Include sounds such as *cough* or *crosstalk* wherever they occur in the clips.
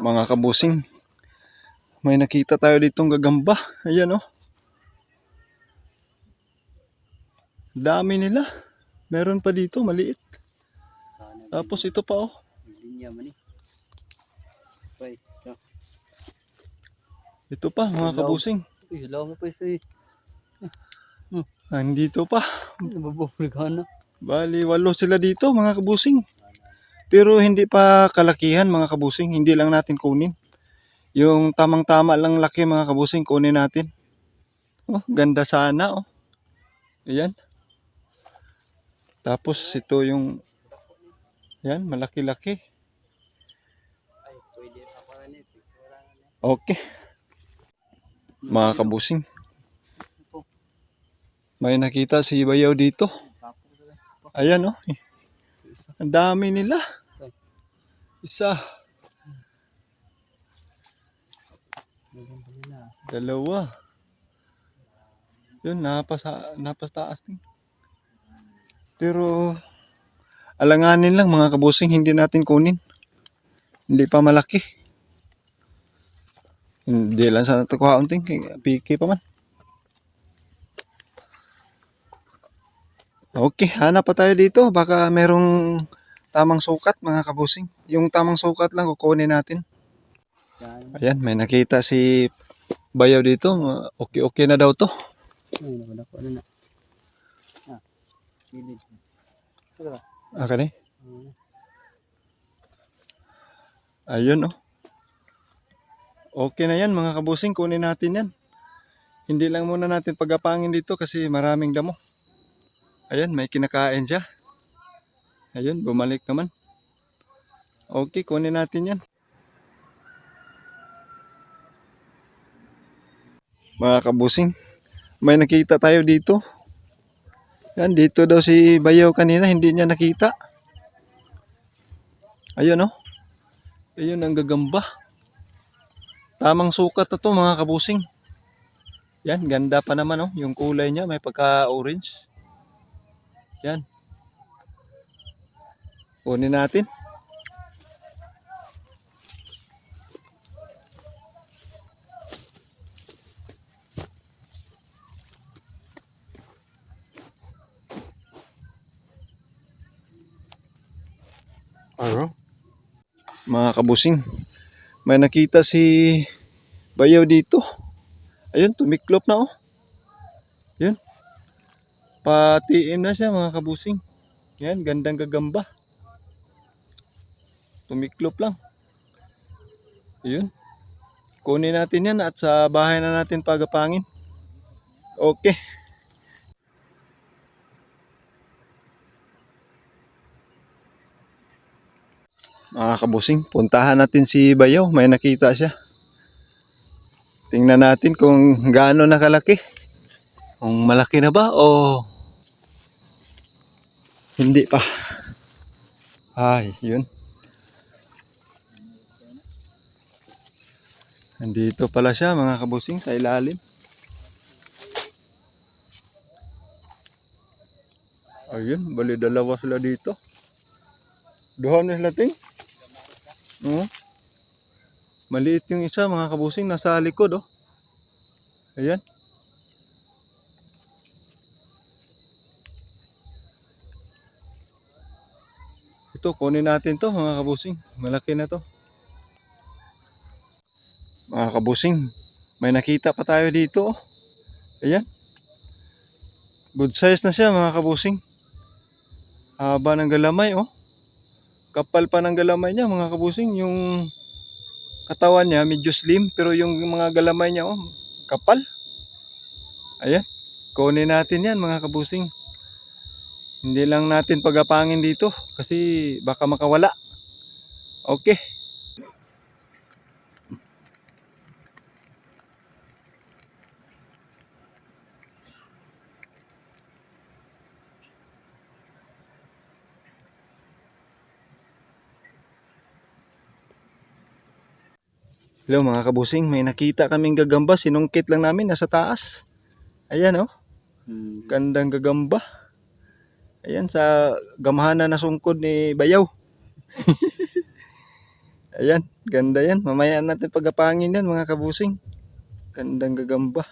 mga kabusing. May nakita tayo ditong gagamba. Ayan oh. Dami nila. Meron pa dito, maliit. Tapos ito pa oh. Linya man eh. Ito pa mga kabusing. Mo pa eh. Andito pa. Nababaligana. Bali, walo sila dito mga kabusing. Pero hindi pa kalakihan mga kabusing. Hindi lang natin kunin. Yung tamang-tama lang laki mga kabusing kunin natin. Oh, ganda sana oh. Ayan. Tapos ito yung Ayan, malaki-laki. Okay. Mga kabusing. May nakita si Bayaw dito. Ayan oh. Ang dami nila. Isa, dalawa. Yun, napasa, napastaas din. Pero, alanganin lang mga kabusing, hindi natin kunin. Hindi pa malaki. Hindi lang sa nakuha unting, piki pa man. Okay, hanap pa tayo dito. Baka merong tamang sukat mga kabusing. Yung tamang sukat lang kukunin natin. Yan. Ayan, may nakita si Bayaw dito. Okay-okay na daw to. Ay, naku, ano na. Ah, silid. Tara. Aka ni? Ah, Ayun oh. Okay na yan mga kabusing, kunin natin yan. Hindi lang muna natin pagapangin dito kasi maraming damo. Ayan, may kinakain siya. Ayun, bumalik naman. Okay, kunin natin yan. Mga kabusing, may nakita tayo dito. Yan, dito daw si Bayaw kanina, hindi niya nakita. Ayun oh. Ayun ang gagamba. Tamang sukat na to mga kabusing. Yan, ganda pa naman oh. Yung kulay niya may pagka-orange. Yan. Kunin natin. Aro. Mga kabusing, may nakita si Bayaw dito. Ayun, tumiklop na oh. Yun. Patiin na siya mga kabusing. Yan, gandang gagamba. Tumiklop lang. Ayun. Kunin natin yan at sa bahay na natin pagapangin. Okay. Mga kabusing, puntahan natin si Bayaw. May nakita siya. Tingnan natin kung gaano nakalaki. Kung malaki na ba o hindi pa. Ay, yun. Nandito pala siya mga kabusing sa ilalim. Ayun, bali dalawa sila dito. Duha na sila ting. Oo. Maliit yung isa mga kabusing nasa likod oh. Ayan. Ito kunin natin to mga kabusing. Malaki na to. Mga kabusing, may nakita pa tayo dito oh. Ayan. Good size na siya mga kabusing. Haba ng galamay oh. Kapal pa ng galamay niya mga kabusing. Yung katawan niya medyo slim pero yung mga galamay niya oh, kapal. Ayan. Kunin natin yan mga kabusing. Hindi lang natin pagapangin dito kasi baka makawala. Okay. Hello mga kabusing, may nakita kaming gagamba, sinungkit lang namin, nasa taas. Ayan oh, Hmm. gandang gagamba. Ayan sa gamahanan na sungkod ni Bayaw. *laughs* Ayan, ganda yan. Mamaya natin pagapangin yan mga kabusing. Gandang gagamba.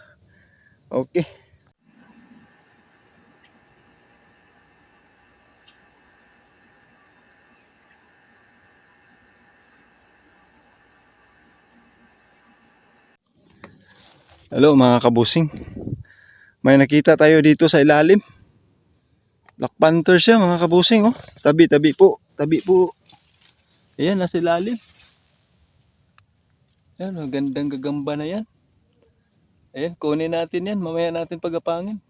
Okay. Hello mga kabusing. May nakita tayo dito sa ilalim. Black Panther siya mga kabusing oh. Tabi, tabi po. Tabi po. Ayan, nasa ilalim. Ayan, magandang gagamba na yan. Ayan, kunin natin yan. Mamaya natin pagapangin.